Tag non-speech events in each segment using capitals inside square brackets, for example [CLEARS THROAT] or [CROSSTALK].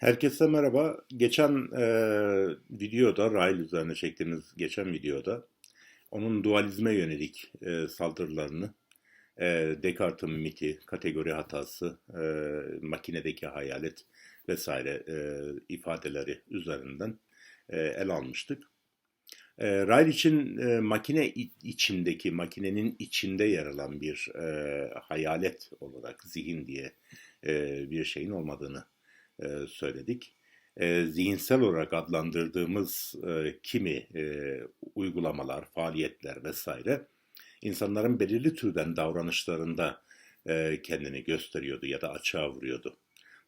Herkese merhaba. Geçen e, videoda, Rail üzerine çektiğimiz geçen videoda onun dualizme yönelik e, saldırılarını, e, Descartes'in miti, kategori hatası, e, makinedeki hayalet vesaire e, ifadeleri üzerinden e, ele almıştık. E, Rail için e, makine içindeki, makinenin içinde yer alan bir e, hayalet olarak zihin diye e, bir şeyin olmadığını e, söyledik. E, zihinsel olarak adlandırdığımız e, kimi uygulamalar, faaliyetler vesaire insanların belirli türden davranışlarında kendini gösteriyordu ya da açığa vuruyordu.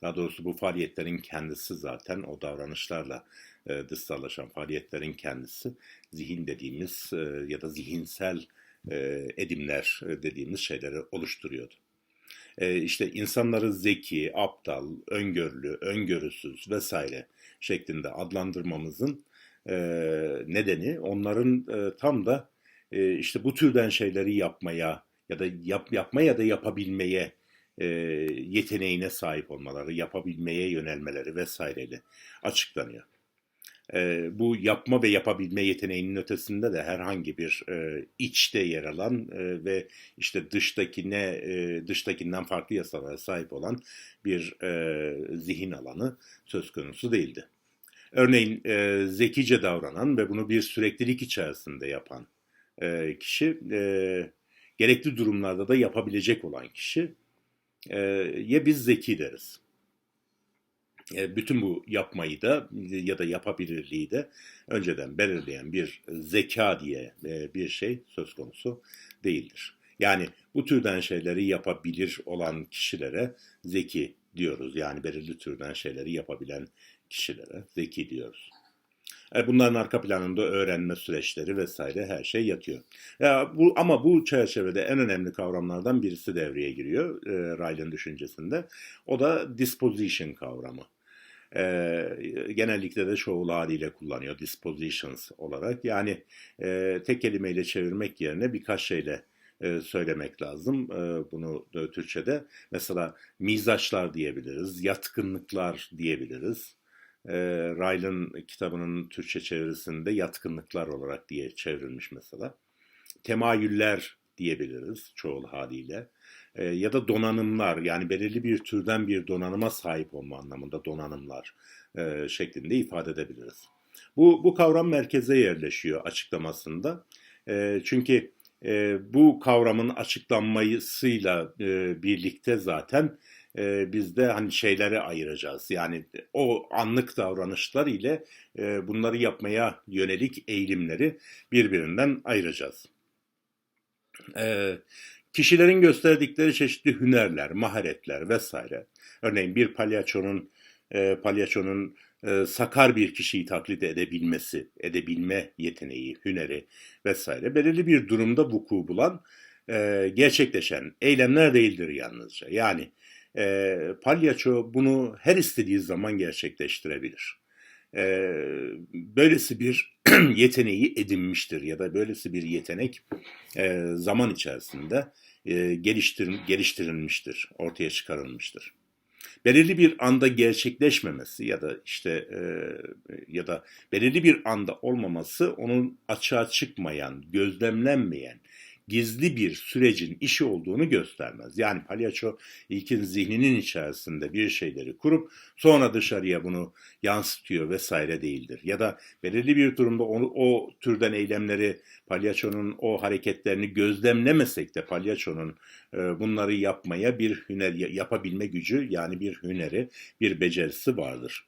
Daha doğrusu bu faaliyetlerin kendisi zaten o davranışlarla e, dışsallaşan faaliyetlerin kendisi zihin dediğimiz e, ya da zihinsel e, edimler dediğimiz şeyleri oluşturuyordu. E, işte insanları zeki, aptal, öngörülü, öngörüsüz vesaire şeklinde adlandırmamızın nedeni onların tam da işte bu türden şeyleri yapmaya ya da yap, yapmaya ya da yapabilmeye yeteneğine sahip olmaları, yapabilmeye yönelmeleri vesaireyle açıklanıyor. E, bu yapma ve yapabilme yeteneğinin ötesinde de herhangi bir e, içte yer alan e, ve işte dıştakine e, dıştakinden farklı yasalara sahip olan bir e, zihin alanı söz konusu değildi. Örneğin e, zekice davranan ve bunu bir süreklilik içerisinde yapan e, kişi e, gerekli durumlarda da yapabilecek olan kişi e, ya biz zeki deriz. E, bütün bu yapmayı da ya da yapabilirliği de önceden belirleyen bir zeka diye e, bir şey söz konusu değildir. Yani bu türden şeyleri yapabilir olan kişilere zeki diyoruz. Yani belirli türden şeyleri yapabilen kişilere zeki diyoruz. E, Bunların arka planında öğrenme süreçleri vesaire her şey yatıyor. Ya bu ama bu çerçevede en önemli kavramlardan birisi devreye giriyor e, Ryle'ın düşüncesinde. O da disposition kavramı. E, genellikle de çoğul haliyle kullanıyor dispositions olarak. Yani e, tek kelimeyle çevirmek yerine birkaç şeyle e, söylemek lazım e, bunu da Türkçe'de. Mesela mizaçlar diyebiliriz, yatkınlıklar diyebiliriz. E, Ryle'ın kitabının Türkçe çevirisinde yatkınlıklar olarak diye çevrilmiş mesela. Temayüller diyebiliriz çoğul haliyle. E, ya da donanımlar yani belirli bir türden bir donanıma sahip olma anlamında donanımlar e, şeklinde ifade edebiliriz. Bu, bu kavram merkeze yerleşiyor açıklamasında. E, çünkü e, bu kavramın açıklanmasıyla e, birlikte zaten e, biz de hani şeyleri ayıracağız. Yani o anlık davranışlar ile e, bunları yapmaya yönelik eğilimleri birbirinden ayıracağız. E, kişilerin gösterdikleri çeşitli hünerler, maharetler vesaire. Örneğin bir palyaçonun e, palyaçonun e, sakar bir kişiyi taklit edebilmesi, edebilme yeteneği, hüneri vesaire belirli bir durumda vuku bulan, e, gerçekleşen eylemler değildir yalnızca. Yani e, palyaço bunu her istediği zaman gerçekleştirebilir. E, böylesi bir [CLEARS THROAT] yeteneği edinmiştir ya da böylesi bir yetenek e, zaman içerisinde e, geliştir, geliştirilmiştir, ortaya çıkarılmıştır. Belirli bir anda gerçekleşmemesi ya da işte e, ya da belirli bir anda olmaması onun açığa çıkmayan, gözlemlenmeyen, gizli bir sürecin işi olduğunu göstermez. Yani palyaço ilkin zihninin içerisinde bir şeyleri kurup sonra dışarıya bunu yansıtıyor vesaire değildir. Ya da belirli bir durumda onu, o türden eylemleri palyaçonun o hareketlerini gözlemlemesek de palyaçonun e, bunları yapmaya bir hüner yapabilme gücü yani bir hüneri, bir becerisi vardır.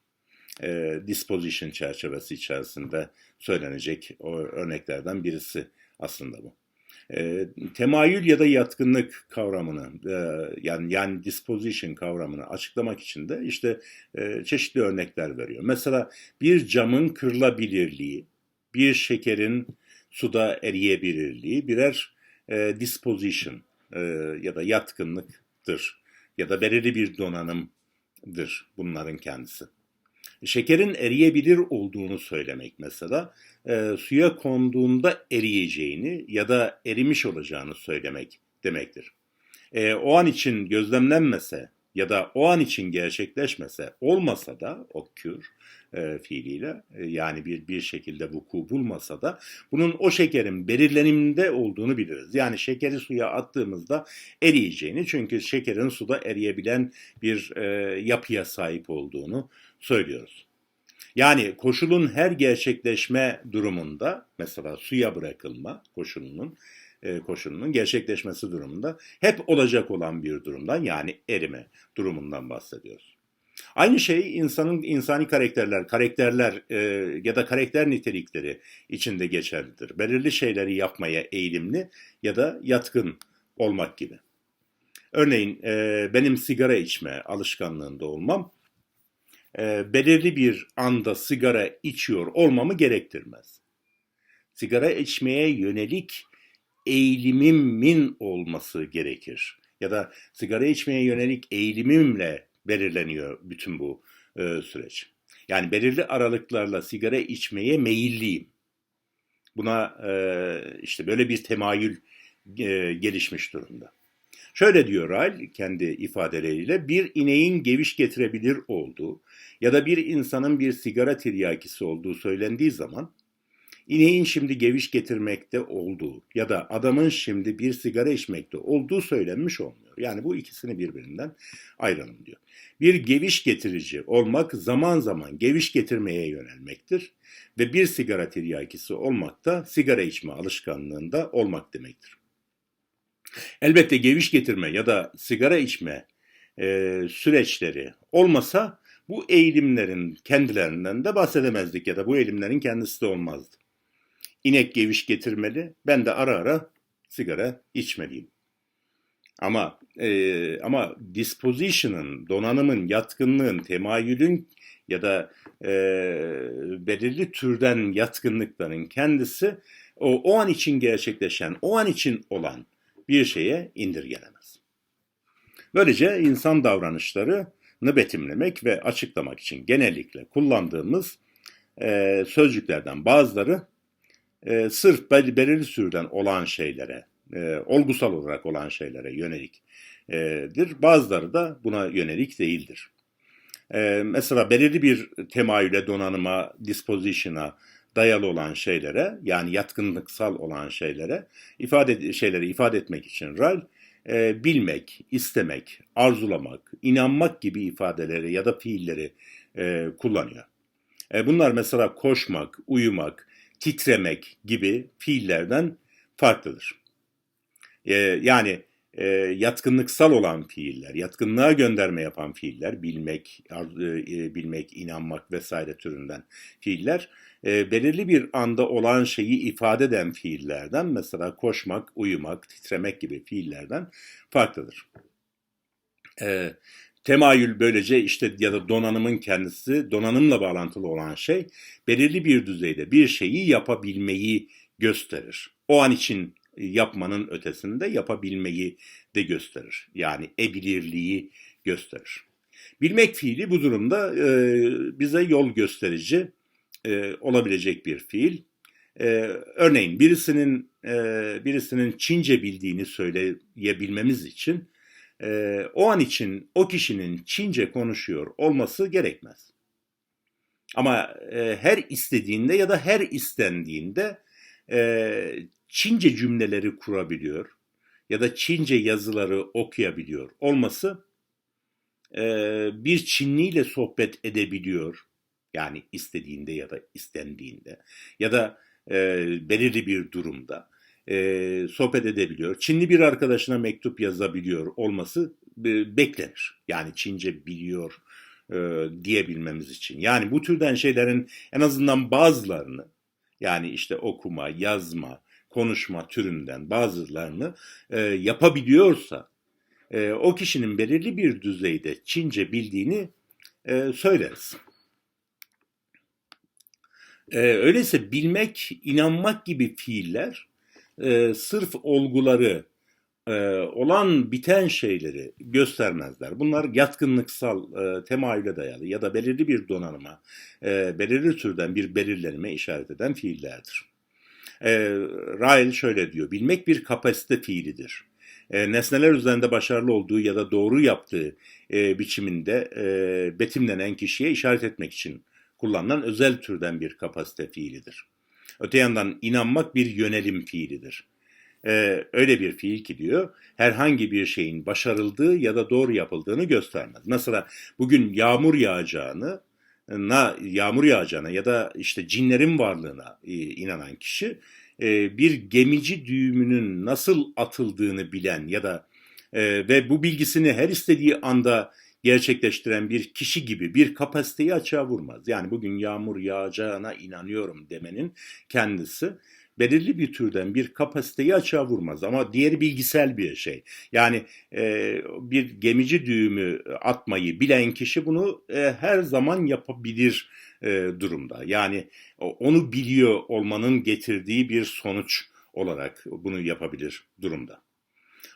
E, disposition çerçevesi içerisinde söylenecek o örneklerden birisi aslında bu. E, temayül ya da yatkınlık kavramını e, yani yani disposition kavramını açıklamak için de işte e, çeşitli örnekler veriyor. Mesela bir camın kırılabilirliği, bir şekerin suda eriyebilirliği birer disposition ya da yatkınlıktır ya da belirli bir donanımdır bunların kendisi. Şekerin eriyebilir olduğunu söylemek mesela e, suya konduğunda eriyeceğini ya da erimiş olacağını söylemek demektir. E, o an için gözlemlenmese ya da o an için gerçekleşmese, olmasa da o kür e, fiiliyle e, yani bir bir şekilde vuku bulmasa da bunun o şekerin belirleniminde olduğunu biliriz. Yani şekeri suya attığımızda eriyeceğini çünkü şekerin suda eriyebilen bir e, yapıya sahip olduğunu söylüyoruz. Yani koşulun her gerçekleşme durumunda mesela suya bırakılma koşulunun e, koşulunun gerçekleşmesi durumunda hep olacak olan bir durumdan yani erime durumundan bahsediyoruz. Aynı şey insanın insani karakterler, karakterler e, ya da karakter nitelikleri içinde geçerlidir. Belirli şeyleri yapmaya eğilimli ya da yatkın olmak gibi. Örneğin e, benim sigara içme alışkanlığında olmam e, belirli bir anda sigara içiyor olmamı gerektirmez. Sigara içmeye yönelik eğilimimin olması gerekir. Ya da sigara içmeye yönelik eğilimimle belirleniyor bütün bu e, süreç. Yani belirli aralıklarla sigara içmeye meyilliyim. Buna e, işte böyle bir temayül e, gelişmiş durumda. Şöyle diyor Ral kendi ifadeleriyle bir ineğin geviş getirebilir olduğu ya da bir insanın bir sigara tiryakisi olduğu söylendiği zaman ineğin şimdi geviş getirmekte olduğu ya da adamın şimdi bir sigara içmekte olduğu söylenmiş olmuyor. Yani bu ikisini birbirinden ayıralım diyor. Bir geviş getirici olmak zaman zaman geviş getirmeye yönelmektir ve bir sigara tiryakisi olmak da sigara içme alışkanlığında olmak demektir. Elbette geviş getirme ya da sigara içme e, süreçleri olmasa bu eğilimlerin kendilerinden de bahsedemezdik ya da bu eğilimlerin kendisi de olmazdı. İnek geviş getirmeli, ben de ara ara sigara içmeliyim. Ama e, ama disposition'ın, donanımın, yatkınlığın, temayülün ya da e, belirli türden yatkınlıkların kendisi o, o an için gerçekleşen, o an için olan bir şeye indirgenemez. Böylece insan davranışlarını betimlemek ve açıklamak için genellikle kullandığımız e, sözcüklerden bazıları e, sırf belirli türden olan şeylere, e, olgusal olarak olan şeylere yönelikdir. Bazıları da buna yönelik değildir. E, mesela belirli bir temayüle, donanıma, disposition'a dayalı olan şeylere, yani yatkınlıksal olan şeylere ifade şeyleri ifade etmek için Ral e, bilmek, istemek, arzulamak, inanmak gibi ifadeleri ya da fiilleri e, kullanıyor. E, bunlar mesela koşmak, uyumak, titremek gibi fiillerden farklıdır. E, yani e, yatkınlıksal olan fiiller, yatkınlığa gönderme yapan fiiller, bilmek, e, bilmek, inanmak vesaire türünden fiiller, e, belirli bir anda olan şeyi ifade eden fiillerden, mesela koşmak, uyumak, titremek gibi fiillerden farklıdır. E, temayül böylece işte ya da donanımın kendisi, donanımla bağlantılı olan şey, belirli bir düzeyde bir şeyi yapabilmeyi gösterir. O an için yapmanın ötesinde yapabilmeyi de gösterir. Yani ebilirliği gösterir. Bilmek fiili bu durumda e, bize yol gösterici e, olabilecek bir fiil. E, örneğin birisinin e, birisinin Çince bildiğini söyleyebilmemiz için e, o an için o kişinin Çince konuşuyor olması gerekmez. Ama e, her istediğinde ya da her istendiğinde e, Çince cümleleri kurabiliyor ya da Çince yazıları okuyabiliyor olması e, bir Çinliyle sohbet edebiliyor. Yani istediğinde ya da istendiğinde ya da e, belirli bir durumda e, sohbet edebiliyor. Çinli bir arkadaşına mektup yazabiliyor olması e, beklenir. Yani Çince biliyor e, diyebilmemiz için. Yani bu türden şeylerin en azından bazılarını yani işte okuma, yazma, konuşma türünden bazılarını e, yapabiliyorsa e, o kişinin belirli bir düzeyde Çince bildiğini e, söyleriz. E, öyleyse bilmek, inanmak gibi fiiller e, sırf olguları, e, olan biten şeyleri göstermezler. Bunlar yatkınlıksal e, temayüle dayalı ya da belirli bir donanıma, e, belirli türden bir belirlenime işaret eden fiillerdir. E, Rael şöyle diyor, bilmek bir kapasite fiilidir. E, nesneler üzerinde başarılı olduğu ya da doğru yaptığı e, biçiminde e, betimlenen kişiye işaret etmek için kullanılan özel türden bir kapasite fiilidir. Öte yandan inanmak bir yönelim fiilidir. Ee, öyle bir fiil ki diyor herhangi bir şeyin başarıldığı ya da doğru yapıldığını göstermez. Mesela bugün yağmur yağacağını na yağmur yağacağına ya da işte cinlerin varlığına e, inanan kişi e, bir gemici düğümünün nasıl atıldığını bilen ya da e, ve bu bilgisini her istediği anda gerçekleştiren bir kişi gibi bir kapasiteyi açığa vurmaz. Yani bugün yağmur yağacağına inanıyorum demenin kendisi belirli bir türden bir kapasiteyi açığa vurmaz ama diğeri bilgisel bir şey. Yani e, bir gemici düğümü atmayı bilen kişi bunu e, her zaman yapabilir e, durumda. Yani onu biliyor olmanın getirdiği bir sonuç olarak bunu yapabilir durumda.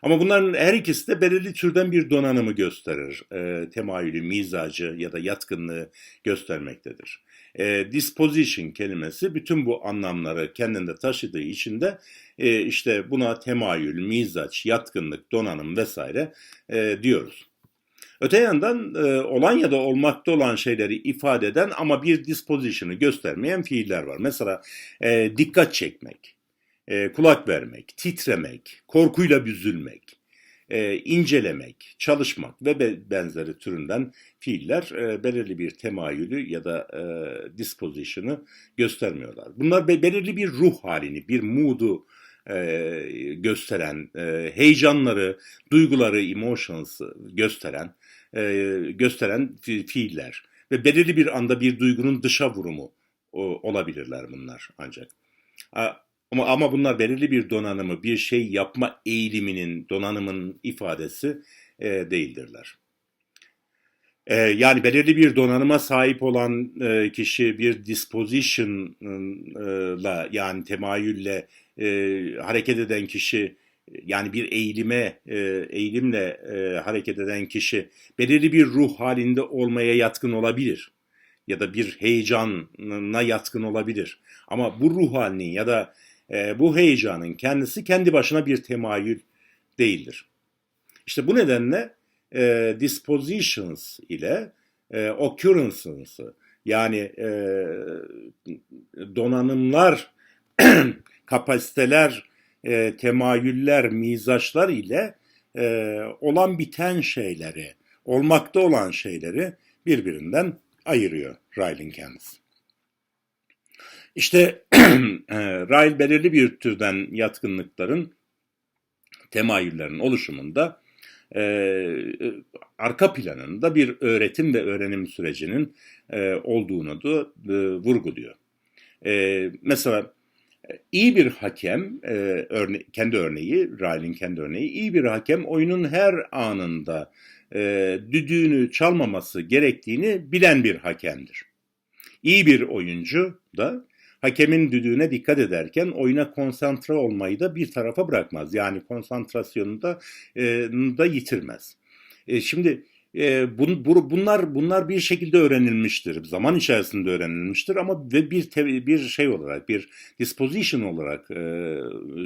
Ama bunların her ikisi de belirli türden bir donanımı gösterir. E, temayülü, mizacı ya da yatkınlığı göstermektedir. E, disposition kelimesi bütün bu anlamları kendinde taşıdığı için de e, işte buna temayül, mizaç, yatkınlık, donanım vesaire e, diyoruz. Öte yandan e, olan ya da olmakta olan şeyleri ifade eden ama bir disposition'ı göstermeyen fiiller var. Mesela e, dikkat çekmek, e, kulak vermek, titremek, korkuyla büzülmek, e, incelemek, çalışmak ve benzeri türünden fiiller e, belirli bir temayülü ya da e, disposition'ı göstermiyorlar. Bunlar be, belirli bir ruh halini, bir mood'u e, gösteren, e, heyecanları, duyguları, emotions'ı gösteren, e, gösteren fi, fiiller ve belirli bir anda bir duygunun dışa vurumu o, olabilirler bunlar ancak. Ama, ama bunlar belirli bir donanımı, bir şey yapma eğiliminin, donanımın ifadesi e, değildirler. E, yani belirli bir donanıma sahip olan e, kişi bir disposition'la yani temayülle e, hareket eden kişi yani bir eğilime, e, eğilimle e, hareket eden kişi belirli bir ruh halinde olmaya yatkın olabilir. Ya da bir heyecana yatkın olabilir. Ama bu ruh halinin ya da e, bu heyecanın kendisi kendi başına bir temayül değildir. İşte bu nedenle e, dispositions ile e, occurrences yani e, donanımlar, [CLEARS THROAT] kapasiteler, e, temayüller, mizaçlar ile e, olan biten şeyleri, olmakta olan şeyleri birbirinden ayırıyor Rylin kendisi. İşte [CLEARS THROAT] Ryle belirli bir türden yatkınlıkların, temayüllerin oluşumunda e, arka planında bir öğretim ve öğrenim sürecinin e, olduğunu da e, vurguluyor. E, mesela iyi bir hakem, e, örne kendi örneği, Ryle'in kendi örneği, iyi bir hakem oyunun her anında e, düdüğünü çalmaması gerektiğini bilen bir hakemdir. İyi bir oyuncu da hakemin düdüğüne dikkat ederken oyuna konsantre olmayı da bir tarafa bırakmaz. Yani konsantrasyonunu da, e, da yitirmez. E, şimdi e, bun, bu, bunlar bunlar bir şekilde öğrenilmiştir. Zaman içerisinde öğrenilmiştir ama ve bir te, bir şey olarak, bir disposition olarak e,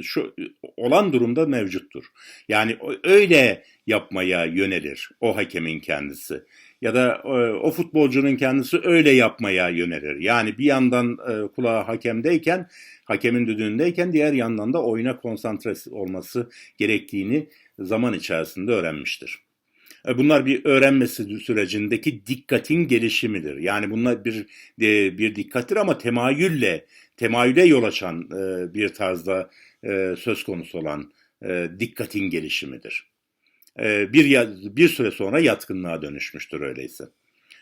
şu olan durumda mevcuttur. Yani öyle yapmaya yönelir o hakemin kendisi ya da e, o futbolcunun kendisi öyle yapmaya yönelir. Yani bir yandan e, kulağı hakemdeyken, hakemin düdüğündeyken diğer yandan da oyuna konsantre olması gerektiğini zaman içerisinde öğrenmiştir. E, bunlar bir öğrenmesi sürecindeki dikkatin gelişimidir. Yani bunlar bir bir dikkattir ama temayülle, temayüle yol açan bir tarzda söz konusu olan dikkatin gelişimidir. Ee, bir, bir süre sonra yatkınlığa dönüşmüştür öyleyse.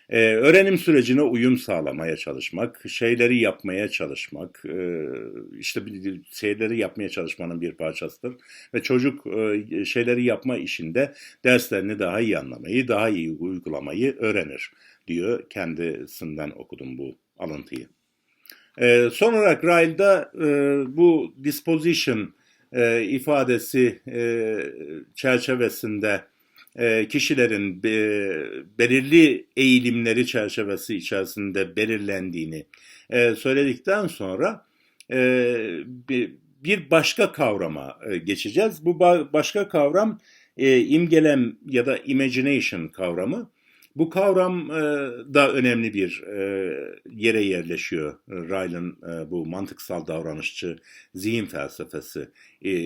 Ee, öğrenim sürecine uyum sağlamaya çalışmak, şeyleri yapmaya çalışmak, e, işte şeyleri yapmaya çalışmanın bir parçasıdır. Ve çocuk e, şeyleri yapma işinde derslerini daha iyi anlamayı, daha iyi uygulamayı öğrenir diyor. Kendisinden okudum bu alıntıyı. Ee, son olarak Ryle'da e, bu disposition e, ifadesi e, çerçevesinde e, kişilerin e, belirli eğilimleri çerçevesi içerisinde belirlendiğini e, söyledikten sonra e, bir, bir başka kavrama e, geçeceğiz. Bu ba- başka kavram e, imgelem ya da imagination kavramı bu kavram e, da önemli bir e, yere yerleşiyor. E, bu mantıksal davranışçı zihin felsefesi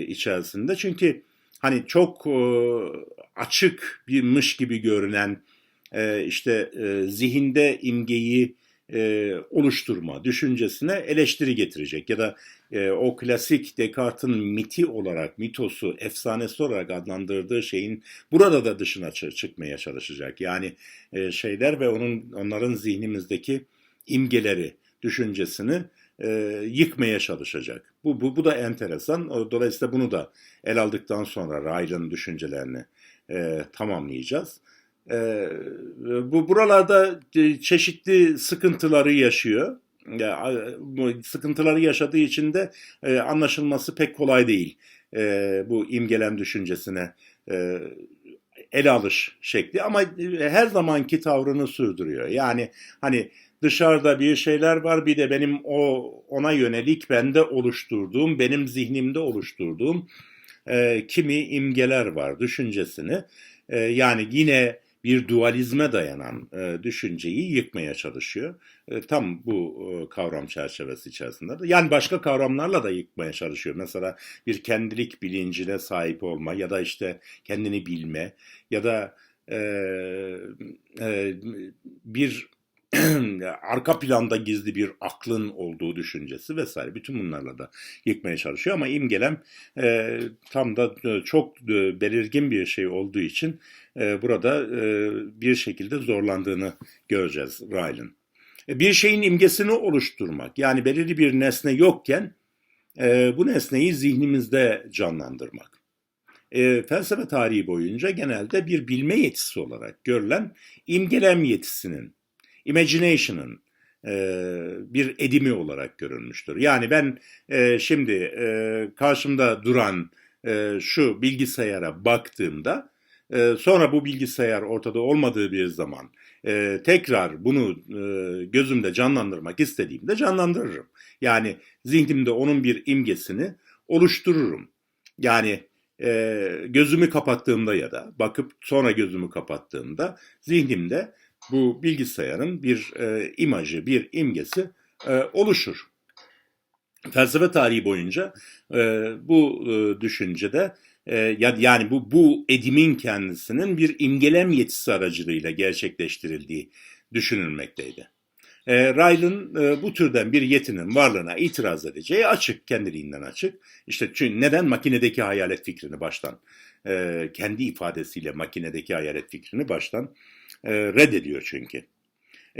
içerisinde. Çünkü hani çok açık birmiş gibi görünen işte zihinde imgeyi e, oluşturma düşüncesine eleştiri getirecek ya da e, o klasik Descartes'in miti olarak, mitosu, efsanesi olarak adlandırdığı şeyin burada da dışına çıkmaya çalışacak. Yani e, şeyler ve onun onların zihnimizdeki imgeleri, düşüncesini e, yıkmaya çalışacak. Bu, bu, bu da enteresan. Dolayısıyla bunu da el aldıktan sonra Ryle'ın düşüncelerini e, tamamlayacağız. E, bu buralarda e, çeşitli sıkıntıları yaşıyor. E, sıkıntıları yaşadığı için de e, anlaşılması pek kolay değil. E, bu imgelem düşüncesine e, ele alış şekli ama e, her zamanki tavrını sürdürüyor. Yani hani dışarıda bir şeyler var bir de benim o ona yönelik bende oluşturduğum, benim zihnimde oluşturduğum e, kimi imgeler var düşüncesini. E, yani yine bir dualizme dayanan e, düşünceyi yıkmaya çalışıyor. E, tam bu e, kavram çerçevesi içerisinde. Yani başka kavramlarla da yıkmaya çalışıyor. Mesela bir kendilik bilincine sahip olma ya da işte kendini bilme ya da e, e, bir [CLEARS THROAT] arka planda gizli bir aklın olduğu düşüncesi vesaire. Bütün bunlarla da yıkmaya çalışıyor ama imgelem e, tam da e, çok e, belirgin bir şey olduğu için e, burada e, bir şekilde zorlandığını göreceğiz Ryle'ın. E, bir şeyin imgesini oluşturmak yani belirli bir nesne yokken e, bu nesneyi zihnimizde canlandırmak. E, felsefe tarihi boyunca genelde bir bilme yetisi olarak görülen imgelem yetisinin imagination'ın e, bir edimi olarak görülmüştür. Yani ben e, şimdi e, karşımda duran şu bilgisayara baktığımda sonra bu bilgisayar ortada olmadığı bir zaman e, tekrar bunu e, gözümde canlandırmak istediğimde canlandırırım. Yani zihnimde onun bir imgesini oluştururum. Yani e, gözümü kapattığımda ya da bakıp sonra gözümü kapattığımda zihnimde bu bilgisayarın bir e, imajı, bir imgesi e, oluşur. Felsefe tarihi boyunca e, bu e, düşüncede e, yani bu bu edimin kendisinin bir imgelem yetisi aracılığıyla gerçekleştirildiği düşünülmekteydi. E, Ryle'ın e, bu türden bir yetinin varlığına itiraz edeceği açık, kendiliğinden açık. İşte çünkü neden makinedeki hayalet fikrini baştan, e, kendi ifadesiyle makinedeki hayalet fikrini baştan e, reddediyor çünkü.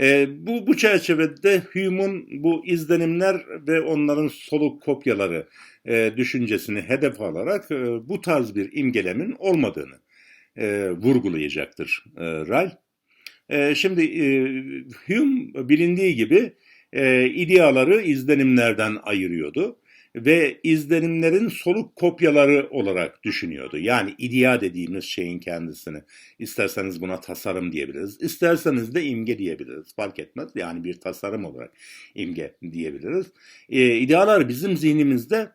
E, bu, bu çerçevede Hume'un bu izlenimler ve onların soluk kopyaları e, düşüncesini hedef alarak e, bu tarz bir imgelemin olmadığını e, vurgulayacaktır e, Ryle. E, şimdi e, Hume bilindiği gibi e, ideaları izlenimlerden ayırıyordu ve izlenimlerin soluk kopyaları olarak düşünüyordu. Yani idea dediğimiz şeyin kendisini. İsterseniz buna tasarım diyebiliriz. isterseniz de imge diyebiliriz. Fark etmez. Yani bir tasarım olarak imge diyebiliriz. E, idealar bizim zihnimizde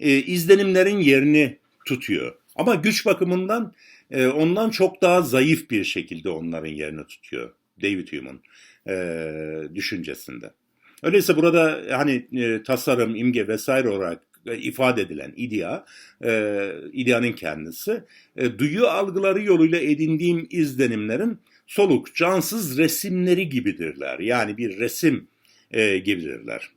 e, izlenimlerin yerini tutuyor. Ama güç bakımından e, ondan çok daha zayıf bir şekilde onların yerini tutuyor. David Hume'un e, düşüncesinde. Öyleyse burada hani e, tasarım, imge vesaire olarak e, ifade edilen idea, e, ideanın kendisi, e, duyu algıları yoluyla edindiğim izlenimlerin soluk, cansız resimleri gibidirler. Yani bir resim e, gibidirler.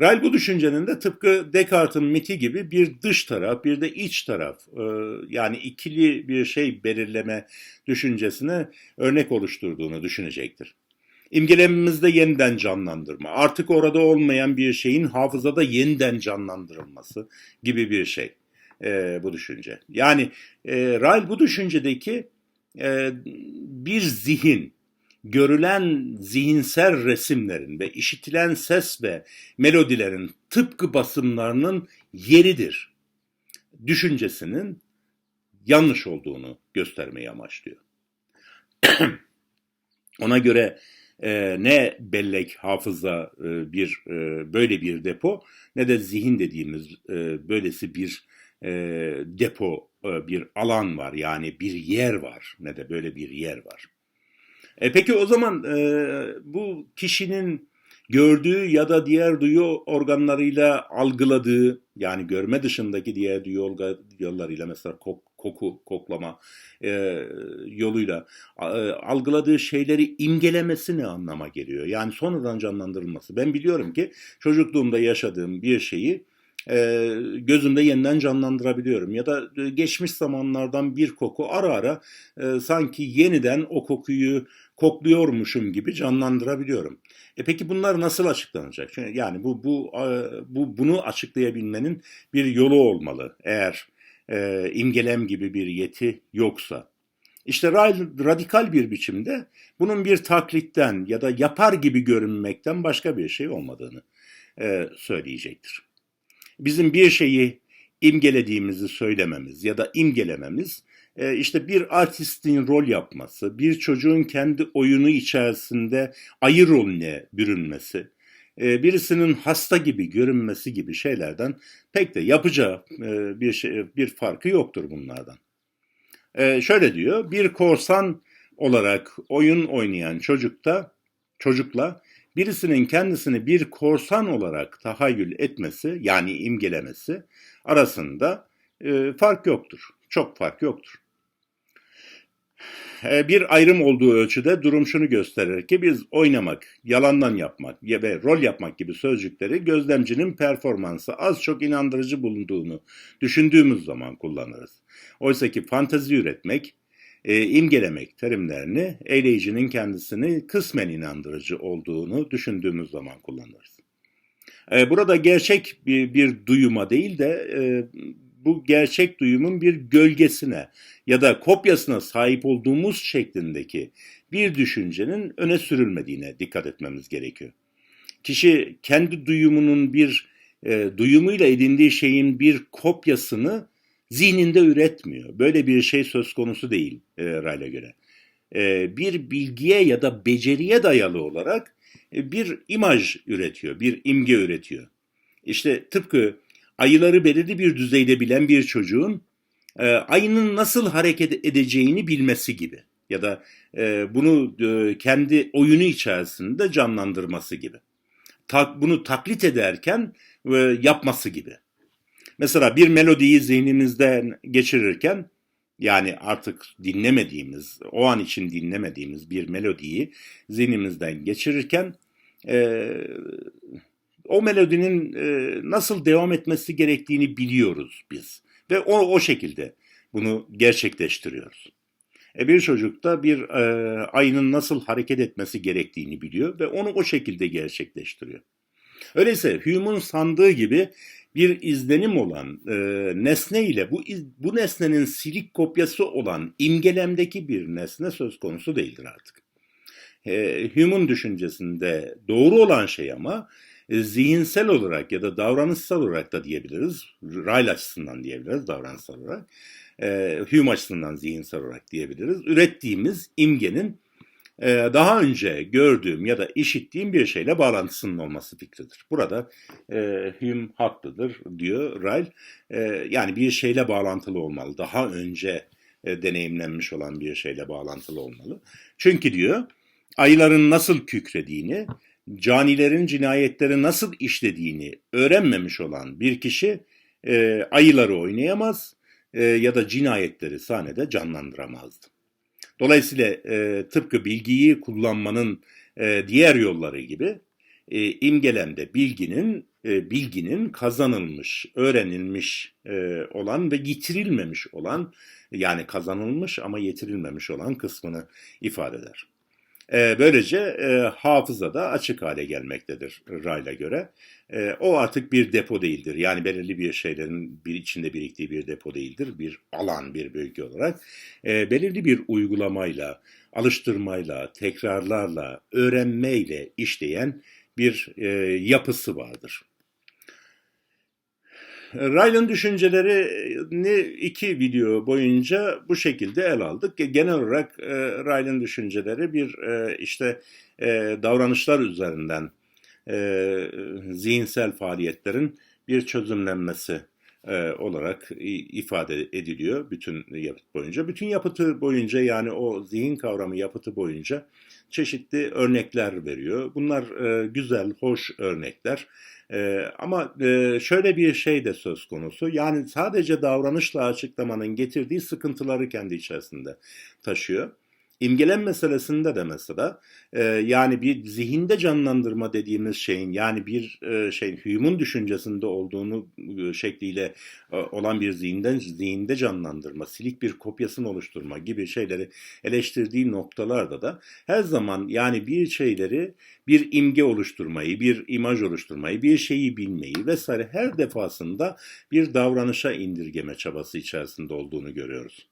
Ryle bu düşüncenin de tıpkı Descartes'in miti gibi bir dış taraf bir de iç taraf e, yani ikili bir şey belirleme düşüncesine örnek oluşturduğunu düşünecektir. İmgelemimizde yeniden canlandırma, artık orada olmayan bir şeyin hafızada yeniden canlandırılması gibi bir şey e, bu düşünce. Yani e, Ryle bu düşüncedeki e, bir zihin, görülen zihinsel resimlerin ve işitilen ses ve melodilerin tıpkı basımlarının yeridir. Düşüncesinin yanlış olduğunu göstermeyi amaçlıyor. [CLEARS THROAT] Ona göre e, ne bellek hafıza e, bir e, böyle bir depo ne de zihin dediğimiz e, böylesi bir e, depo e, bir alan var yani bir yer var ne de böyle bir yer var. E peki o zaman e, bu kişinin gördüğü ya da diğer duyu organlarıyla algıladığı yani görme dışındaki diğer duyu yollarıyla mesela kok, koku, koklama e, yoluyla e, algıladığı şeyleri imgelemesi ne anlama geliyor? Yani sonradan canlandırılması. Ben biliyorum ki çocukluğumda yaşadığım bir şeyi e, gözümde yeniden canlandırabiliyorum. Ya da e, geçmiş zamanlardan bir koku ara ara e, sanki yeniden o kokuyu kokluyormuşum gibi canlandırabiliyorum. E peki bunlar nasıl açıklanacak? Yani bu bu bu bunu açıklayabilmenin bir yolu olmalı. Eğer e, imgelem gibi bir yeti yoksa. İşte radikal bir biçimde bunun bir taklitten ya da yapar gibi görünmekten başka bir şey olmadığını e, söyleyecektir. Bizim bir şeyi imgelediğimizi söylememiz ya da imgelememiz e, işte bir artistin rol yapması, bir çocuğun kendi oyunu içerisinde ayı rolüne bürünmesi, e, birisinin hasta gibi görünmesi gibi şeylerden pek de yapacağı e, bir şey, bir farkı yoktur bunlardan. Şöyle diyor, bir korsan olarak oyun oynayan çocukta çocukla birisinin kendisini bir korsan olarak tahayyül etmesi yani imgelemesi arasında fark yoktur. Çok fark yoktur. E, bir ayrım olduğu ölçüde durum şunu gösterir ki biz oynamak, yalandan yapmak ve rol yapmak gibi sözcükleri gözlemcinin performansı az çok inandırıcı bulunduğunu düşündüğümüz zaman kullanırız. Oysa ki fantezi üretmek, e, imgelemek terimlerini eyleyicinin kendisini kısmen inandırıcı olduğunu düşündüğümüz zaman kullanırız. E, burada gerçek bir, bir duyuma değil de e, bu gerçek duyumun bir gölgesine ya da kopyasına sahip olduğumuz şeklindeki bir düşüncenin öne sürülmediğine dikkat etmemiz gerekiyor. Kişi kendi duyumunun bir e, duyumuyla edindiği şeyin bir kopyasını zihninde üretmiyor. Böyle bir şey söz konusu değil e, Ray'la göre. E, bir bilgiye ya da beceriye dayalı olarak e, bir imaj üretiyor, bir imge üretiyor. İşte tıpkı ayıları belirli bir düzeyde bilen bir çocuğun e, ayının nasıl hareket edeceğini bilmesi gibi ya da e, bunu e, kendi oyunu içerisinde canlandırması gibi. Ta, bunu taklit ederken e, yapması gibi. Mesela bir melodiyi zihnimizden geçirirken yani artık dinlemediğimiz, o an için dinlemediğimiz bir melodiyi zihnimizden geçirirken e, o melodinin e, nasıl devam etmesi gerektiğini biliyoruz biz. Ve o, o şekilde bunu gerçekleştiriyoruz. E bir çocuk da bir e, ayının nasıl hareket etmesi gerektiğini biliyor ve onu o şekilde gerçekleştiriyor. Öyleyse Hume'un sandığı gibi bir izlenim olan e, nesne ile bu bu nesnenin silik kopyası olan imgelemdeki bir nesne söz konusu değildir artık. E, Hume'un düşüncesinde doğru olan şey ama zihinsel olarak ya da davranışsal olarak da diyebiliriz. Ryle açısından diyebiliriz davranışsal olarak. E, Hume açısından zihinsel olarak diyebiliriz. Ürettiğimiz imgenin e, daha önce gördüğüm ya da işittiğim bir şeyle bağlantısının olması fikridir. Burada e, Hume haklıdır diyor Ryle. E, yani bir şeyle bağlantılı olmalı. Daha önce e, deneyimlenmiş olan bir şeyle bağlantılı olmalı. Çünkü diyor ayıların nasıl kükrediğini, canilerin cinayetleri nasıl işlediğini öğrenmemiş olan bir kişi e, ayıları oynayamaz e, ya da cinayetleri sahnede canlandıramazdı. Dolayısıyla e, tıpkı bilgiyi kullanmanın e, diğer yolları gibi e, imgelemde bilginin e, bilginin kazanılmış, öğrenilmiş e, olan ve yitirilmemiş olan yani kazanılmış ama yitirilmemiş olan kısmını ifade eder. E, böylece e, hafıza da açık hale gelmektedir Ray'la göre. E, o artık bir depo değildir. Yani belirli bir şeylerin bir içinde biriktiği bir depo değildir. Bir alan, bir bölge olarak. E, belirli bir uygulamayla, alıştırmayla, tekrarlarla, öğrenmeyle işleyen bir e, yapısı vardır. Ryle'ın düşüncelerini iki video boyunca bu şekilde ele aldık. Genel olarak e, Ryle'ın düşünceleri bir e, işte e, davranışlar üzerinden e, zihinsel faaliyetlerin bir çözümlenmesi e, olarak ifade ediliyor bütün yapıt boyunca. Bütün yapıtı boyunca yani o zihin kavramı yapıtı boyunca çeşitli örnekler veriyor. Bunlar e, güzel, hoş örnekler. E, ama e, şöyle bir şey de söz konusu. Yani sadece davranışla açıklamanın getirdiği sıkıntıları kendi içerisinde taşıyor. İmgelem meselesinde de mesela e, yani bir zihinde canlandırma dediğimiz şeyin yani bir e, şeyin Hume'un düşüncesinde olduğunu e, şekliyle e, olan bir zihinden zihinde canlandırma, silik bir kopyasını oluşturma gibi şeyleri eleştirdiği noktalarda da her zaman yani bir şeyleri bir imge oluşturmayı, bir imaj oluşturmayı, bir şeyi bilmeyi vesaire her defasında bir davranışa indirgeme çabası içerisinde olduğunu görüyoruz.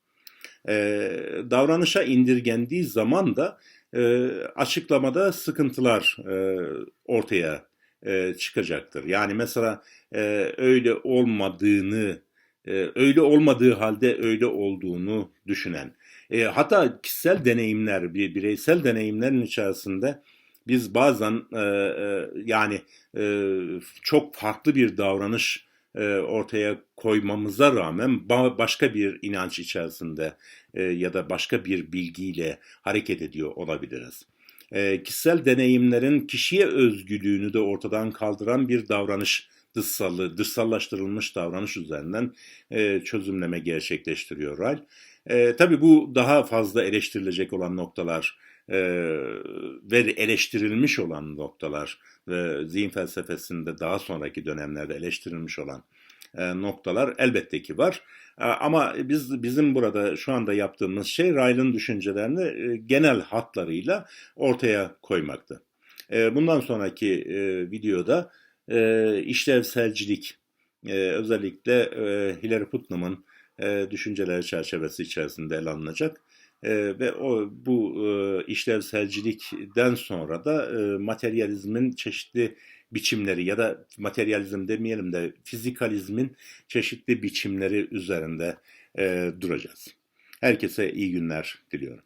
Ee, davranışa indirgendiği zaman da e, açıklamada sıkıntılar e, ortaya e, çıkacaktır. Yani mesela e, öyle olmadığını, e, öyle olmadığı halde öyle olduğunu düşünen, e, hatta kişisel deneyimler, bir bireysel deneyimlerin içerisinde biz bazen e, e, yani e, çok farklı bir davranış e, ortaya koymamıza rağmen ba- başka bir inanç içerisinde e, ya da başka bir bilgiyle hareket ediyor olabiliriz. E, kişisel deneyimlerin kişiye özgülüğünü de ortadan kaldıran bir davranış dışsallı, dışsallaştırılmış davranış üzerinden e, çözümleme gerçekleştiriyor Ral. E, tabii bu daha fazla eleştirilecek olan noktalar e, ve eleştirilmiş olan noktalar ve zihin felsefesinde daha sonraki dönemlerde eleştirilmiş olan e, noktalar elbette ki var. E, ama biz bizim burada şu anda yaptığımız şey Ryle'ın düşüncelerini e, genel hatlarıyla ortaya koymaktı. E, bundan sonraki e, videoda e, işlevselcilik, e, özellikle e, Hillary Putnam'ın e, düşünceleri çerçevesi içerisinde ele alınacak. E, ve o bu e, işlevselcilikten sonra da e, materyalizmin çeşitli biçimleri ya da materyalizm demeyelim de fizikalizmin çeşitli biçimleri üzerinde e, duracağız. Herkese iyi günler diliyorum.